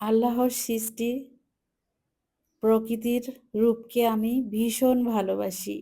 আল্লাহর সৃষ্টি প্রকৃতির রূপকে আমি ভীষণ ভালোবাসি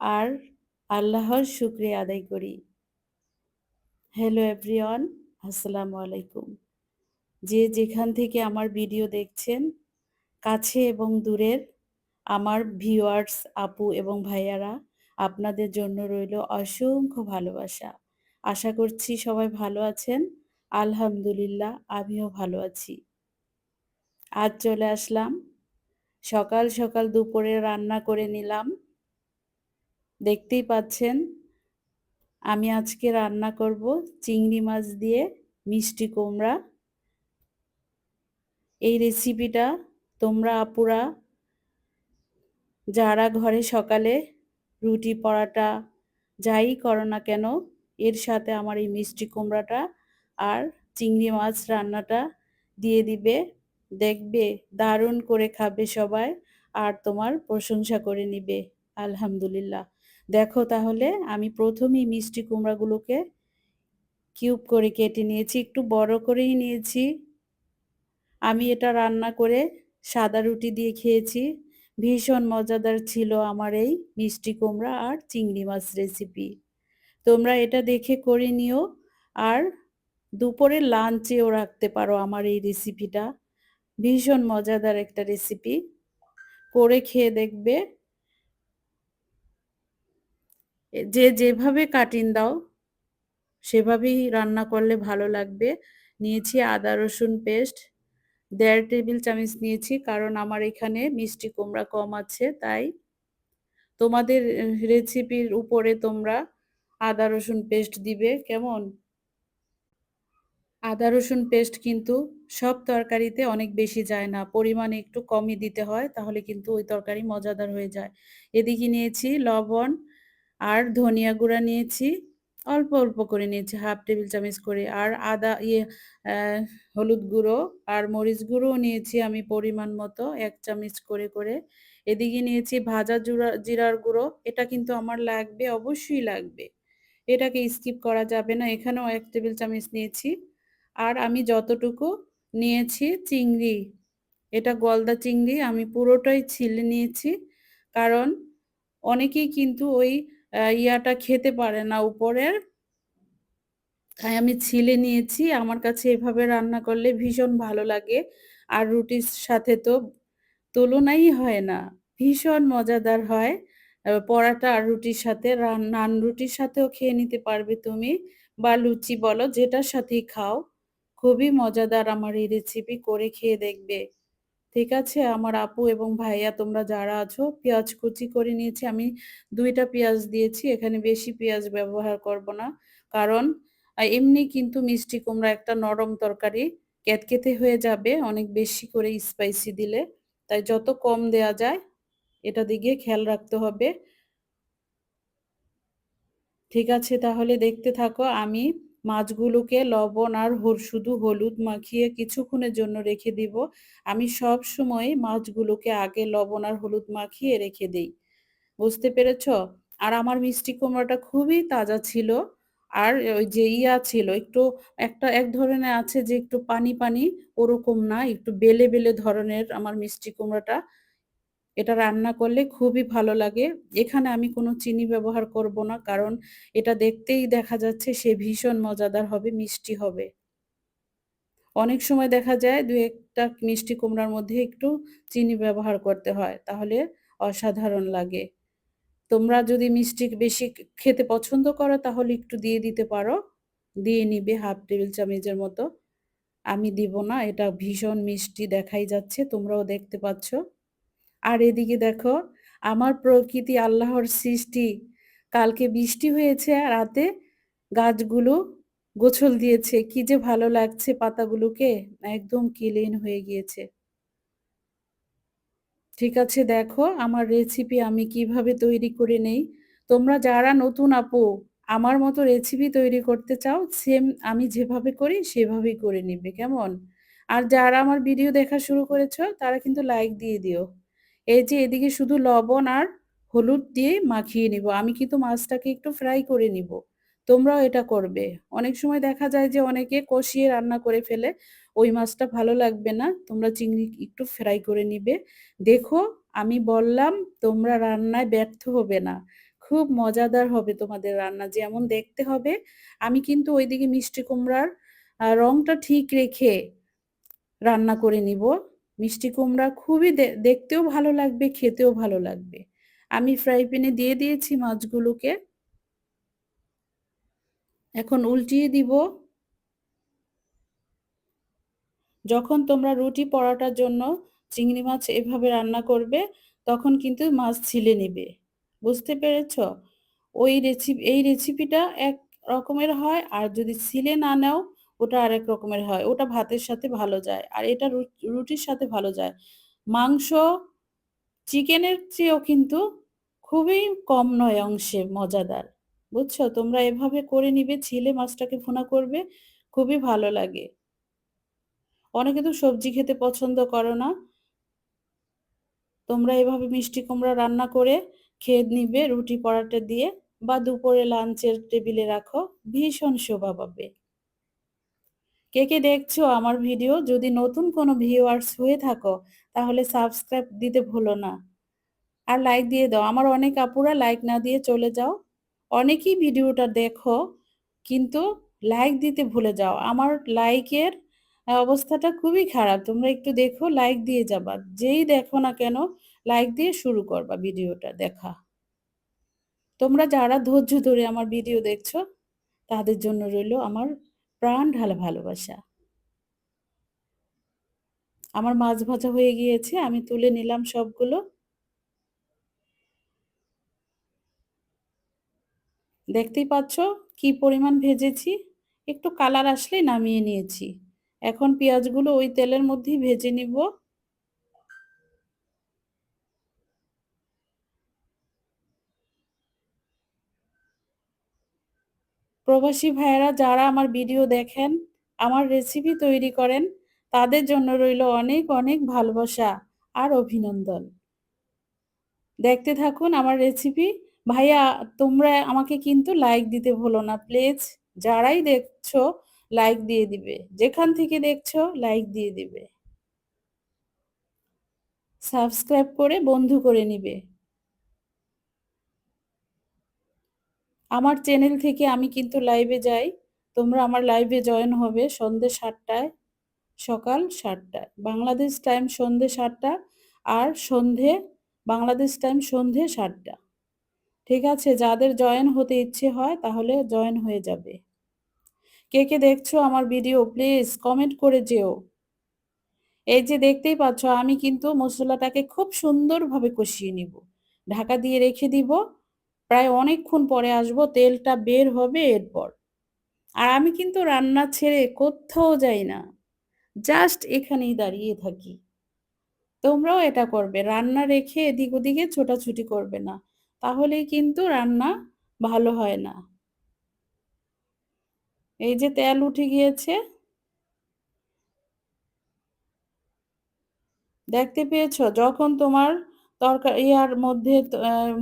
আর আল্লাহর শুক্রিয়া আদায় করি। হ্যালো এভরিওয়ান আসসালামু আলাইকুম। যে যেখান থেকে আমার ভিডিও দেখছেন, কাছে এবং দূরের আমার ভিউয়ার্স আপু এবং ভাইয়ারা, আপনাদের জন্য রইল অসংখ্য ভালোবাসা। আশা করছি সবাই ভালো আছেন। আলহামদুলিল্লাহ, আমিও ভালো আছি। আজ চলে আসলাম। সকাল সকাল দুপুরে রান্না করে নিলাম। দেখতেই পাচ্ছেন, আমি আজকে রান্না করব চিংড়ি মাছ দিয়ে মিষ্টি কুমড়া। এই রেসিপিটা তোমরা আপুরা যারা ঘরে সকালে রুটি, পরাটা যাই করো না কেন, এর সাথে আমার এই মিষ্টি কুমড়াটা আর চিংড়ি মাছ রান্নাটা দিয়ে দিবে। দেখবে, দারুণ করে খাবে সবাই আর তোমার প্রশংসা করে নিবে। আলহামদুলিল্লাহ। দেখো তাহলে, আমি প্রথমেই মিষ্টি কুমড়াগুলোকে কিউব করে কেটে নিয়েছি, একটু বড় করেই নিয়েছি। আমি এটা রান্না করে সাদা রুটি দিয়ে খেয়েছি। ভীষণ মজাদার ছিল আমার এই মিষ্টি কুমড়া আর চিংড়ি মাছ রেসিপি তোমরা এটা দেখে করে নিও আর দুপুরে লাঞ্চেও রাখতে পারো আমার এই রেসিপিটা ভীষণ মজাদার একটা রেসিপি করে খেয়ে দেখবে। যে যেভাবে কাটিং দাও, সেভাবেই রান্না করলে ভালো লাগবে। নিয়েছি আদা, রসুন পেস্ট দেড় টেবিল চামচ নিয়েছি, কারণ আমার এখানে মিষ্টি কুমড়া কম আছে, তাই তোমাদের রেসিপির উপরে তোমরা আদা, রসুন পেস্ট দিবে, কেমন? আদা, রসুন পেস্ট কিন্তু সব তরকারিতে অনেক বেশি যায় না, পরিমাণে একটু কমই দিতে হয়, তাহলে কিন্তু ওই তরকারি মজাদার হয়ে যায়। এদিকে নিয়েছি লবণ আর ধনিয়া গুঁড়া নিয়েছি, অল্প অল্প করে নিয়েছি, হাফ টেবিল চামচ করে। আর আদা ইয়ে হলুদ গুঁড়ো আর মরিচ গুঁড়োও নিয়েছি আমি পরিমাণ মতো, এক চামচ করে করে। এদিকে নিয়েছি ভাজা জুড়া, জিরার গুঁড়ো, এটা কিন্তু আমার লাগবে, অবশ্যই লাগবে। এটাকে স্কিপ করা যাবে না, এখানেও এক টেবিল চামচ নিয়েছি। আর আমি যতটুকু নিয়েছি চিংড়ি। এটা গলদা চিংড়ি, আমি পুরোটাই ছিলে নিয়েছি। কারণ অনেকেই কিন্তু ওই ইয়াটা খেতে পারে না উপরের তাই আমি ছিলে নিয়েছি। আমার কাছে এভাবে রান্না করলে ভীষণ ভালো লাগে। আর রুটির সাথে তো তুলনাই হয় না। ভীষণ মজাদার হয়। পরাটা আর রুটির সাথে নান রুটির সাথেও খেয়ে নিতে পারবে তুমি। বা লুচি বলো, যেটার সাথেই খাও। খুবই মজাদার আমার এই রেসিপি করে খেয়ে দেখবে। ঠিক আছে, আমার আপু এবং ভাইয়া তোমরা যারা আছো, পেঁয়াজ কুচি করে নিয়েছি। আমি দুইটা পেঁয়াজ দিয়েছি, এখানে বেশি পেঁয়াজ ব্যবহার করব না। কারণ এমনি কিন্তু মিষ্টি কুমড়া একটা নরম তরকারি কেতকেতে হয়ে যাবে, অনেক বেশি করে স্পাইসি দিলে। তাই যত কম দেয়া যায়, এটা দিকে খেয়াল রাখতে হবে। ঠিক আছে, তাহলে দেখতে থাকো, আমি মাছগুলোকে লবণ আর শুধু হলুদ মাখিয়ে কিছুক্ষণের জন্য রেখে দিব। আমি সব সময় মাছগুলোকে আগে লবণ আর হলুদ মাখিয়ে রেখে দিই। বুঝতে পেরেছ? আর আমার মিষ্টি কুমড়াটা খুবই তাজা ছিল। আর ওই যে ইয়া ছিল, একটু একটা, এক ধরনের আছে যে একটু পানি পানি, ওরকম না, একটু বেলে বেলে ধরনের আমার মিষ্টি কুমড়াটা। এটা রান্না করলে খুবই ভালো লাগে। এখানে আমি কোনো চিনি ব্যবহার করব না, কারণ এটা দেখতেই দেখা যাচ্ছে সে ভীষণ মজাদার হবে, মিষ্টি হবে। অনেক সময় দেখা যায় দু একটা মিষ্টি কুমড়ার মধ্যে একটু চিনি ব্যবহার করতে হয়, তাহলে অসাধারণ লাগে। তোমরা যদি মিষ্টি বেশি খেতে পছন্দ করো, তাহলে একটু দিয়ে দিতে পারো। দিয়ে নিবে হাফ টেবিল চামচের মতো। আমি দিব না, এটা ভীষণ মিষ্টি দেখাই যাচ্ছে, তোমরাও দেখতে পাচ্ছ। আর এদিকে দেখো, আমার প্রকৃতি আল্লাহর সৃষ্টি। কালকে বৃষ্টি হয়েছে রাতে গাছগুলো গোছল দিয়েছে। কি যে ভালো লাগছে পাতাগুলোকে। একদম ক্লিন হয়ে গিয়েছে। ঠিক আছে, দেখো আমার রেসিপি আমি কীভাবে তৈরি করে নেই। তোমরা যারা নতুন আপু, আমার মতো রেসিপি তৈরি করতে চাও সেম আমি যেভাবে করি, সেভাবেই করে নিবে, কেমন? আর যারা আমার ভিডিও দেখা শুরু করেছ, তারা কিন্তু লাইক দিয়ে দিও। এই যে এদিকে শুধু লবণ আর হলুদ দিয়ে মাখিয়ে নিব। আমি কিন্তু মাছটাকে একটু ফ্রাই করে নিব। তোমরাও এটা করবে। অনেক সময় দেখা যায় যে অনেকে কষিয়ে রান্না করে ফেলে, ওই মাছটা ভালো লাগবে না। তোমরা চিংড়ি একটু ফ্রাই করে নিবে। দেখো, আমি বললাম, তোমরা রান্নায় ব্যর্থ হবে না। খুব মজাদার হবে তোমাদের রান্না, যেমন দেখতে হবে। আমি কিন্তু ওইদিকে মিষ্টি কুমড়ার রংটা ঠিক রেখে রান্না করে নিব। মিষ্টি কুমড়া খুবই দেখতেও ভালো লাগবে, খেতেও ভালো লাগবে। আমি ফ্রাই প্যানে দিয়ে দিয়েছি মাছগুলোকে। এখন উল্টিয়ে দিব। যখন তোমরা রুটি পরাটার জন্য চিংড়ি মাছ এভাবে রান্না করবে, তখন কিন্তু মাছ ছিলে নেবে। বুঝতে পেরেছ? ওই রেসিপি এই রেসিপিটা এক রকমের হয়, আর যদি ছিলে না নাও ওটা আরেক রকমের হয়। ওটা ভাতের সাথে ভালো যায় আর এটা রুটির সাথে ভালো যায়। মাংস চিকেনের চেয়েও কিন্তু খুবই কম নয় অংশে মজাদার। বুঝছ? তোমরা এভাবে করে নিবে, ছিলে মাছটাকে ফোনা করবে, খুবই ভালো লাগে। অনেকে তো সবজি খেতে পছন্দ করো না। তোমরা এভাবে মিষ্টি কুমড়া রান্না করে খেয়ে নিবে রুটি পরাটা দিয়ে বা দুপুরে লাঞ্চের টেবিলে রাখো, ভীষণ শোভা পাবে কে কে দেখছ আমার ভিডিও যদি নতুন কোনো ভিউয়ার্স হয়ে থাকো, তাহলে সাবস্ক্রাইব দিতে ভুলো না। আর লাইক দিয়ে দাও। আমার অনেক আপুরা লাইক না দিয়ে চলে যাও। অনেকেই ভিডিওটা দেখো, কিন্তু লাইক দিতে ভুলে যাও। আমার লাইকের অবস্থাটা খুবই খারাপ। তোমরা একটু দেখো লাইক দিয়ে যাবা। যেই দেখো না কেন লাইক দিয়ে শুরু করবা ভিডিওটা দেখা। তোমরা যারা ধৈর্য ধরে আমার ভিডিও দেখছ, তাদের জন্য রইল আমার প্রাণ ঢালা ভালোবাসা। আমার মাছ ভাজা হয়ে গিয়েছে, আমি তুলে নিলাম সবগুলো। দেখতেই পাচ্ছ কি পরিমাণ ভেজেছি? একটু কালার আসলে নামিয়ে নিয়েছি। এখন পেঁয়াজগুলো ওই তেলের মধ্যেই ভেজে নিব। প্রবাসী ভাইয়েরা যারা আমার ভিডিও দেখেন, আমার রেসিপি তৈরি করেন, তাদের জন্য রইল অনেক অনেক ভালোবাসা আর অভিনন্দন। দেখতে থাকুন আমার রেসিপি ভাইয়া, তোমরা আমাকে কিন্তু লাইক দিতে ভুলো না প্লিজ যারাই দেখছ লাইক দিয়ে দিবে। যেখান থেকে দেখছ লাইক দিয়ে দিবে। সাবস্ক্রাইব করে বন্ধু করে নিবে। আমার চ্যানেল থেকে আমি কিন্তু লাইভে যাই। তোমরা আমার লাইভে জয়েন হবে সন্ধ্যে সাতটায়, সকাল সাতটায়। বাংলাদেশ টাইম সন্ধ্যে সাতটা আর সন্ধে, বাংলাদেশ টাইম সন্ধে সাতটা। ঠিক আছে, যাদের জয়েন হতে ইচ্ছে হয় তাহলে জয়েন হয়ে যাবে। কে কে দেখছ আমার ভিডিও প্লিজ কমেন্ট করে যেও। এই যে দেখতেই পাচ্ছ, আমি কিন্তু মশলাটাকে খুব সুন্দরভাবে কষিয়ে নিব। ঢাকা দিয়ে রেখে দিব। প্রায় অনেকক্ষণ পরে আসব, তেলটা বের হবে এরপর। আর আমি কিন্তু রান্না ছেড়ে কোথাও যাই না জাস্ট এখানেই দাঁড়িয়ে থাকি। তোমরাও এটা করবে, রান্না রেখে এদিক ওদিকে ছোটাছুটি করবে না, তাহলেই কিন্তু রান্না ভালো হয় না। এই যে তেল উঠে গিয়েছে। দেখতে পেয়েছ? যখন তোমার তরকারি ইয়ার মধ্যে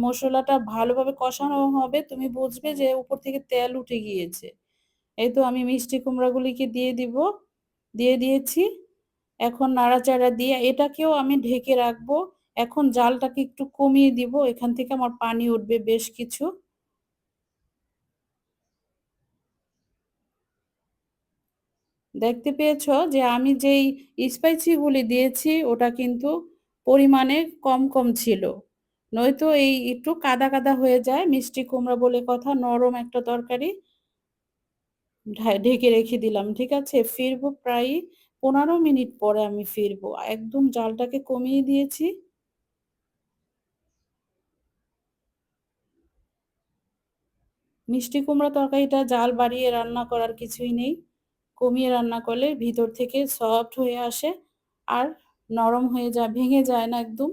মশলাটা ভালোভাবে কষানো হবে, তুমি বুঝবে যে উপর থেকে তেল উঠে গিয়েছে। এই তো আমি মিষ্টি কুমড়াগুলিকে দিয়ে দিব, দিয়ে দিয়েছি। এখন নাড়াচাড়া দিয়ে এটাকেও আমি ঢেকে রাখব। এখন জালটাকে একটু কমিয়ে দিব, এখান থেকে আমার পানি উঠবে বেশ কিছু। দেখতে পেয়েছ যে আমি যেই স্পাইসিগুলি দিয়েছি, ওটা কিন্তু পরিমাণে কম কম ছিল। নয়তো এই একটু কাদা কাদা হয়ে যায়, মিষ্টি কুমড়া বলে কথা, নরম একটা তরকারি ঢেকে রেখে দিলাম, ঠিক আছে? ফিরবো প্রায় পনেরো মিনিট পরে আমি ফিরবো। একদম জালটাকে কমিয়ে দিয়েছি। মিষ্টি কুমড়া তরকারিটা জাল বাড়িয়ে রান্না করার কিছুই নেই। কমিয়ে রান্না করলে ভিতর থেকে সফট হয়ে আসে। আর নরম হয়ে যায়, ভেঙে যায় না একদম।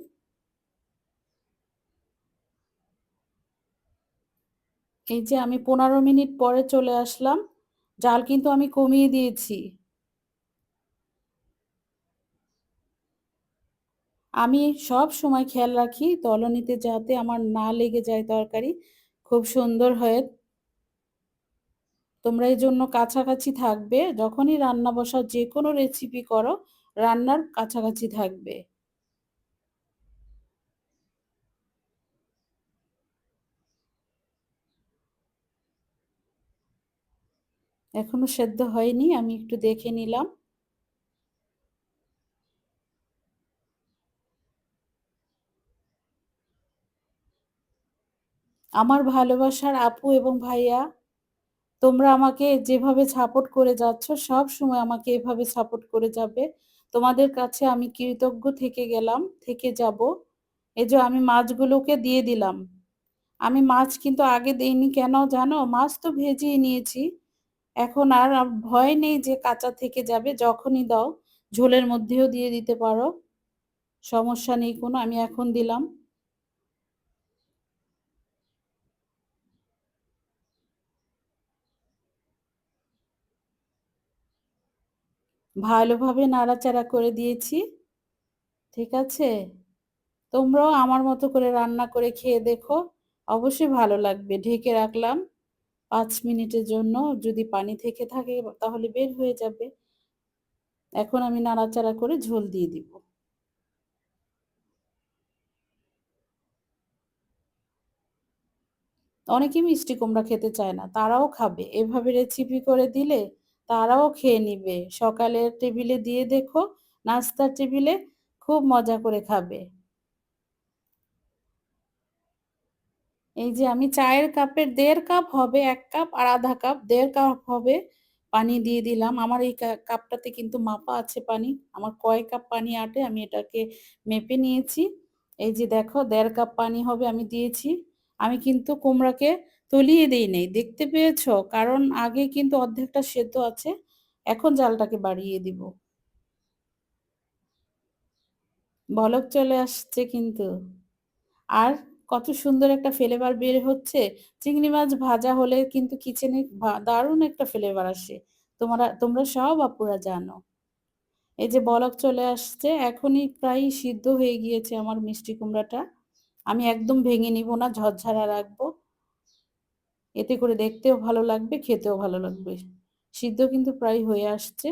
এই যে আমি পনেরো মিনিট পরে চলে আসলাম, জাল কিন্তু আমি কমিয়ে দিয়েছি। আমি সব সময় খেয়াল রাখি তলনিতে যাতে আমার না লেগে যায় তরকারি, খুব সুন্দর হয়ে। তোমরা এই জন্য কাছাকাছি থাকবে, যখনই রান্না বসা যে কোনো রেসিপি করো রান্নার কাছাকাছি থাকবে। এখনও সেদ্ধ হয়নি, আমি একটু দেখে নিলাম। আমার ভালোবাসার আপু এবং ভাইয়া, তোমরা আমাকে যেভাবে সাপোর্ট করে যাচ্ছ, সব সময় আমাকে এভাবে সাপোর্ট করে যাবে। তোমাদের কাছে আমি কৃতজ্ঞ থেকে গেলাম, থেকে যাব। এই যে আমি মাছগুলোকে দিয়ে দিলাম। আমি মাছ কিন্তু আগে দেইনি, কেন জানো? মাছ তো ভেজিয়ে নিয়েছি। এখন আর ভয় নেই যে কাঁচা থেকে যাবে, যখনই দাও। ঝোলের মধ্যেও দিয়ে দিতে পারো। সমস্যা নেই কোনো, আমি এখন দিলাম। ভালোভাবে নাড়াচাড়া করে দিয়েছি। ঠিক আছে? তোমরাও আমার মতো করে রান্না করে খেয়ে দেখো। অবশ্যই ভালো লাগবে। ঢেকে রাখলাম। পাঁচ মিনিটের জন্য। যদি পানি থেকে থাকে, তাহলে বের হয়ে যাবে। এখন আমি নাড়াচাড়া করে ঝোল দিয়ে দিব। অনেকেই মিষ্টি কুমড়া খেতে চায় না। তারাও খাবে। এভাবে রেসিপি করে দিলে তারাও খেয়ে নিবে। সকালের টেবিলে দিয়ে দেখো, নাস্তার টেবিলে খুব মজা করে খাবে। এই যে আমি চায়ের কাপের দেড় কাপ হবে এক কাপ আর আধা কাপ, দেড় কাপ হবে পানি দিয়ে দিলাম। আমার এই কাপটাতে কিন্তু মাপা আছে পানি। আমার কয় কাপ পানি আটে, আমি এটাকে মেপে নিয়েছি। এই যে দেখো, দেড় কাপ পানি হবে আমি দিয়েছি। আমি কিন্তু কুমড়াকে তলিয়ে দিই নেই। দেখতে পেয়েছ? কারণ আগে কিন্তু অর্ধেকটা সেদ্ধ আছে, এখন জালটাকে বাড়িয়ে দিব। বলক চলে আসছে কিন্তু। আর কত সুন্দর একটা ফ্লেভার বের হচ্ছে। চিংড়ি মাছ ভাজা হলে কিন্তু কিচেনে দারুণ একটা ফ্লেভার আসে। তোমরা তোমরা সব আপুরা জানো। এই যে বলক চলে আসছে, এখনই প্রায় সিদ্ধ হয়ে গিয়েছে আমার মিষ্টি কুমড়াটা। আমি একদম ভেঙে নিব না, ঝরঝরা রাখব। এতে করে দেখতেও ভালো লাগবে, খেতেও ভালো লাগবে। সিদ্ধ কিন্তু প্রায় হয়ে আসছে।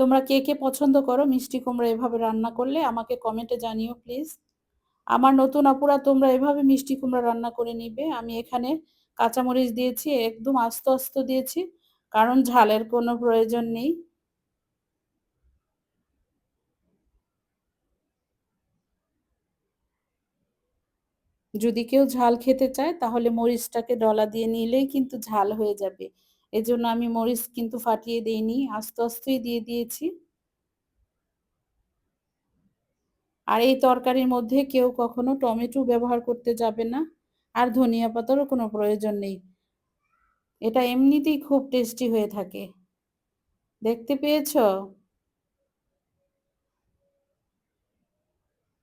তোমরা কে কে পছন্দ করো মিষ্টি কুমড়া এভাবে রান্না করলে আমাকে কমেন্টে জানিও প্লিজ আমার নতুন আপুরা তোমরা এভাবে মিষ্টি কুমড়া রান্না করে নিবে। আমি এখানে কাঁচামরিচ দিয়েছি, একদম আস্ত আস্ত দিয়েছি, কারণ ঝালের কোনো প্রয়োজন নেই। যদি কেউ ঝাল খেতে চায়, তাহলে মরিচটাকে ডলা দিয়ে নিলেই কিন্তু ঝাল হয়ে যাবে। এজন্য আমি মরিচ কিন্তু ফাটিয়ে দিইনি, আস্তে আস্তেই দিয়ে দিয়েছি। আর এই তরকারির মধ্যে কেউ কখনো টমেটো ব্যবহার করতে যাবে না, আর ধনিয়া পাতারও কোনো প্রয়োজন নেই। এটা এমনিতেই খুব টেস্টি হয়ে থাকে। দেখতে পেয়েছ?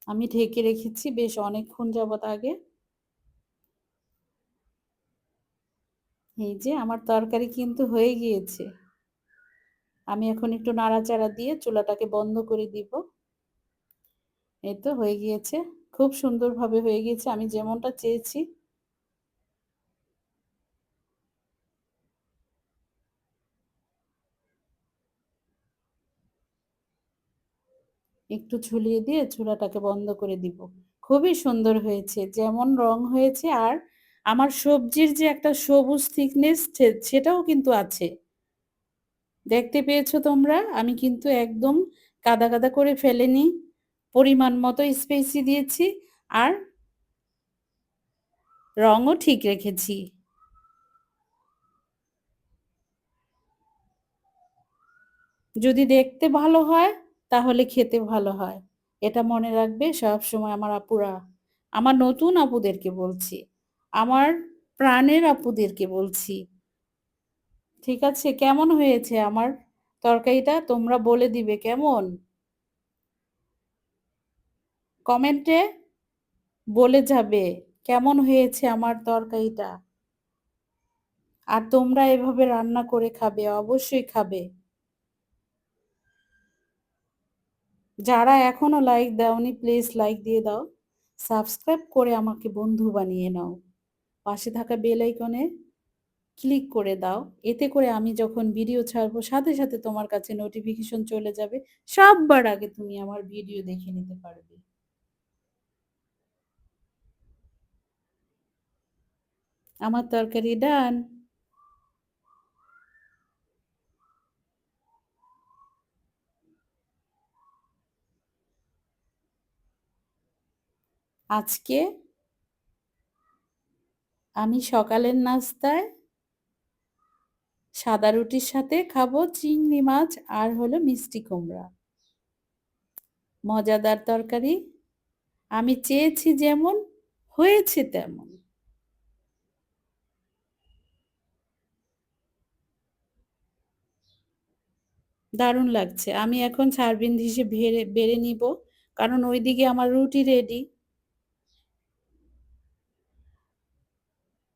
আমি ঢেকে রেখেছি বেশ অনেকক্ষণ যাবত আগে। এই যে আমার তরকারি কিন্তু হয়ে গিয়েছে। আমি এখন একটু নাড়াচাড়া দিয়ে চুলাটাকে বন্ধ করে দিব। এই তো হয়ে গিয়েছে। খুব সুন্দরভাবে হয়ে গিয়েছে। আমি যেমনটা চেয়েছি একটু ঝুলিয়ে দিয়ে চুলাটাকে বন্ধ করে দিব। খুবই সুন্দর হয়েছে, যেমন রং হয়েছে আর আমার সবজির যে একটা সবুজ থিকনেস সেটাও কিন্তু আছে। দেখতে পেয়েছ তোমরা? আমি কিন্তু একদম কাদা কাদা করে ফেলেনি, পরিমাণ মতো স্পেসি দিয়েছি আর রঙও ঠিক রেখেছি। যদি দেখতে ভালো হয় তাহলে খেতে ভালো হয়। এটা মনে রাখবে সব সময় আমার আপুরা। আমার নতুন আপুদেরকে বলছি। আমার প্রাণের আপুদেরকে বলছি। ঠিক আছে? কেমন হয়েছে আমার তরকারিটা? তোমরা বলে দিবে কেমন? কমেন্টে বলে যাবে কেমন হয়েছে আমার তরকারিটা। আর তোমরা এভাবে রান্না করে খাবে, অবশ্যই খাবে। যারা এখনও লাইক দাওনি প্লিজ লাইক দিয়ে দাও। সাবস্ক্রাইব করে আমাকে বন্ধু বানিয়ে নাও। পাশে থাকা বেল আইকনে ক্লিক করে দাও। এতে করে আমি যখন ভিডিও ছাড়বো, সাথে সাথে তোমার কাছে নোটিফিকেশন চলে যাবে। সববার আগে তুমি আমার ভিডিও দেখে নিতে পারবে। আমার তরকারি ডান আজকে আমি সকালের নাস্তায় সাদা রুটির সাথে খাব চিংড়ি মাছ আর হলো মিষ্টি কুমড়া। মজাদার তরকারি। আমি চেয়েছি যেমন, হয়েছে তেমন। দারুণ লাগছে। আমি এখন সার্ভিং হিসেবে ভেড়ে, বেড়ে নিব। কারণ ওইদিকে আমার রুটি রেডি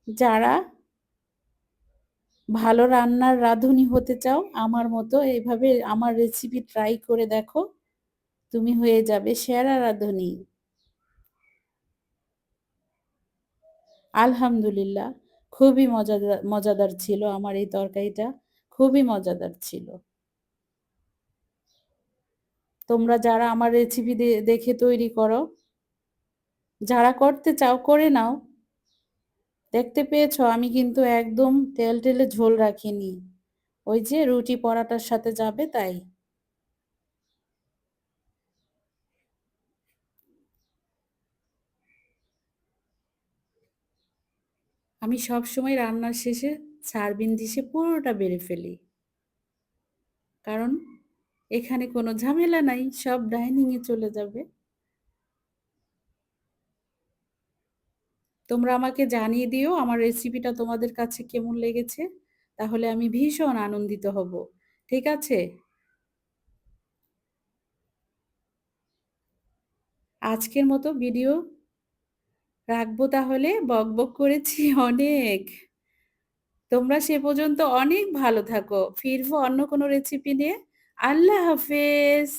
যারা ভালো রান্নার রাঁধুনি হতে চাও, আমার মতো এইভাবে আমার রেসিপি ট্রাই করে দেখো, তুমি হয়ে যাবে সেরা রাঁধুনি। আলহামদুলিল্লাহ, খুবই মজাদার মজাদার ছিল আমার এই তরকারিটা, খুবই মজাদার ছিল। তোমরা যারা আমার রেসিপি দেখে তৈরি করো, যারা করতে চাও, করে নাও। দেখতে পেয়েছ? আমি কিন্তু একদম তেল টেলে ঝোল রাখিনি। ওই যে রুটি পরাটার সাথে যাবে তাই। আমি সব সময় রান্নার শেষে সার্ভিং দিশে পুরোটা বেড়ে ফেলি। কারণ এখানে কোনো ঝামেলা নাই, সব ডাইনিংয়ে চলে যাবে। তোমরা আমাকে জানিয়ে দিও আমার রেসিপিটা তোমাদের কাছে কেমন লেগেছে, তাহলে আমি ভীষণ আনন্দিত হব। ঠিক আছে? আজকের মতো ভিডিও রাখব তাহলে। বক বক করেছি অনেক। তোমরা সে পর্যন্ত অনেক ভালো থাকো। ফিরবো অন্য কোনো রেসিপি নিয়ে। আল্লাহ হাফেজ!